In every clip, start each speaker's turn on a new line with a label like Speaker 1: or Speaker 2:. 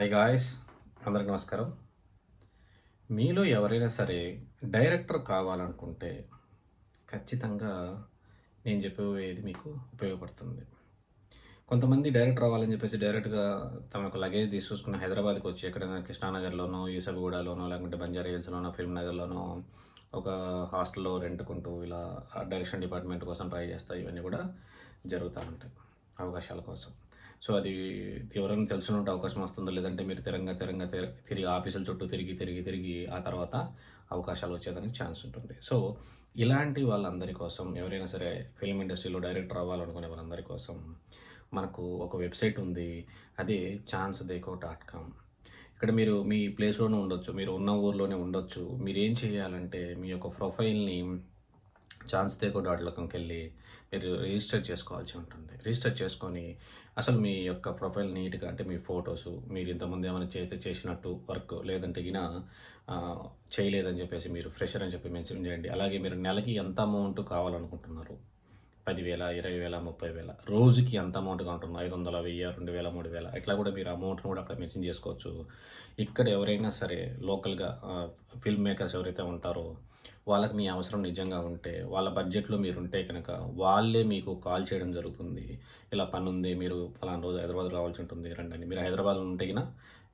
Speaker 1: Hi guys అందరికి నమస్కారం. మీలో ఎవరైనా సరే డైరెక్టర్ కావాలనుకుంటే ఖచ్చితంగా నేను చెప్పేది మీకు ఉపయోగపడుతుంది. కొంతమంది డైరెక్టర్ అవ్వాలని చెప్పేసి డైరెక్ట్గా తమ యొక్క లగేజ్ తీసుకొసుకుని హైదరాబాద్కి వచ్చి ఎక్కడైనా కృష్ణానగర్లోనో యూసఫ్గూడలోనో లేకుంటే బంజారా హిల్స్లోనో ఫిల్మ్ నగర్లోనో ఒక హాస్టల్లో రెంట్కుంటూ ఇలా డైరెక్షన్ డిపార్ట్మెంట్ కోసం ట్రై చేస్తాయి ఇవన్నీ కూడా జరుగుతూ ఉంటాయి అవకాశాల కోసం. సో అది ఎవరైనా తెలిసిన ఉంటే అవకాశం వస్తుందో. లేదంటే మీరు తిరంగా తిరంగా తిరిగి ఆఫీసుల చుట్టూ తిరిగి తిరిగి తిరిగి ఆ తర్వాత అవకాశాలు వచ్చేదానికి ఛాన్స్ ఉంటుంది. సో ఇలాంటి వాళ్ళందరి కోసం ఎవరైనా సరే ఫిల్మ్ ఇండస్ట్రీలో డైరెక్టర్ అవ్వాలనుకునే వాళ్ళందరి కోసం మనకు ఒక వెబ్సైట్ ఉంది. అదే ఛాన్స్ దేకో డాట్ కామ్. ఇక్కడ మీరు మీ ప్లేస్లోనే ఉండొచ్చు మీరు ఉన్న ఊర్లోనే ఉండొచ్చు. మీరు ఏం చేయాలంటే మీ యొక్క ప్రొఫైల్ని ఛాన్స్ దేకో డాట్ కామ్కి వెళ్ళి మీరు రిజిస్టర్ చేసుకోవాల్సి ఉంటుంది. రిజిస్టర్ చేసుకొని అసలు మీ యొక్క ప్రొఫైల్ నీట్గా అంటే మీ ఫొటోస్ మీరు ఇంతకుముందు ఏమైనా చేస్తే చేసినట్టు వర్క్ లేదంటే గిన చేయలేదని చెప్పేసి మీరు ఫ్రెషర్ అని చెప్పి మెన్షన్ చేయండి. అలాగే మీరు నెలకి ఎంత అమౌంట్ కావాలనుకుంటున్నారు? పదివేల ఇరవై వేల ముప్పై వేల రోజుకి ఎంత అమౌంట్ కావాలంటున్నా ఐదు వందల వెయ్యి రెండు వేల మూడు వేల ఇట్లా కూడా మీరు అమౌంట్ని కూడా అక్కడ మెన్షన్ చేసుకోవచ్చు. ఇక్కడ ఎవరైనా సరే లోకల్గా ఫిల్మ్ మేకర్స్ ఎవరైతే ఉంటారో వాళ్ళకి మీ అవసరం నిజంగా ఉంటే వాళ్ళ బడ్జెట్లో మీరు ఉంటే కనుక వాళ్ళే మీకు కాల్ చేయడం జరుగుతుంది. ఇలా పని ఉంది మీరు ఫలానా రోజు హైదరాబాద్ రావాల్సి ఉంటుంది రండి మీరు హైదరాబాద్లో ఉంటే కన్నా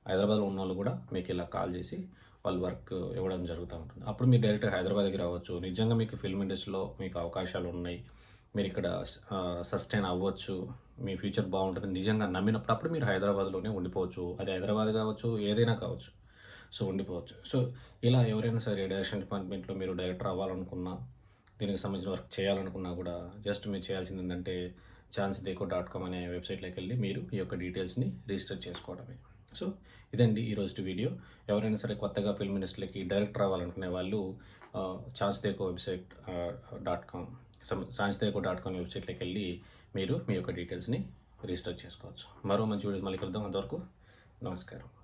Speaker 1: హైదరాబాద్లో ఉన్న వాళ్ళు కూడా మీకు ఇలా కాల్ చేసి వాళ్ళు వర్క్ ఇవ్వడం జరుగుతూ ఉంటుంది. అప్పుడు మీరు డైరెక్ట్గా హైదరాబాద్కి రావచ్చు. నిజంగా మీకు ఫిల్మ్ ఇండస్ట్రీలో మీకు అవకాశాలు ఉన్నాయి మీరు ఇక్కడ సస్టైన్ అవ్వచ్చు మీ ఫ్యూచర్ బాగుంటుంది నిజంగా నమ్మినప్పుడు అప్పుడు మీరు హైదరాబాద్లోనే ఉండిపోవచ్చు. అది హైదరాబాద్ కావచ్చు ఏదైనా కావచ్చు. సో ఉండిపోవచ్చు. సో ఇలా ఎవరైనా సరే డైరెక్షన్ డిపార్ట్మెంట్లో మీరు డైరెక్టర్ అవ్వాలనుకున్నా దీనికి సంబంధించిన వర్క్ చేయాలనుకున్నా కూడా జస్ట్ మీరు చేయాల్సింది ఏంటంటే ఛాన్స్ దేకో డాట్ కామ్ అనే వెబ్సైట్లోకి వెళ్ళి మీరు ఈ యొక్క డీటెయిల్స్ని రిజిస్టర్ చేసుకోవడమే. సో ఇదండి ఈరోజు వీడియో. ఎవరైనా సరే కొత్తగా ఫిల్మ్ ఇండస్ట్రీకి డైరెక్టర్ అవ్వాలనుకునే వాళ్ళు chance Dekho website dot com సాయంత్రం కూడా డాట్ కామ్ వెబ్సైట్లోకి వెళ్ళి మీరు మీ యొక్క డీటెయిల్స్ని రిజిస్టర్ చేసుకోవచ్చు. మరో మంచి వీడియో మళ్ళీ కలుద్దాం. అంతవరకు నమస్కారం.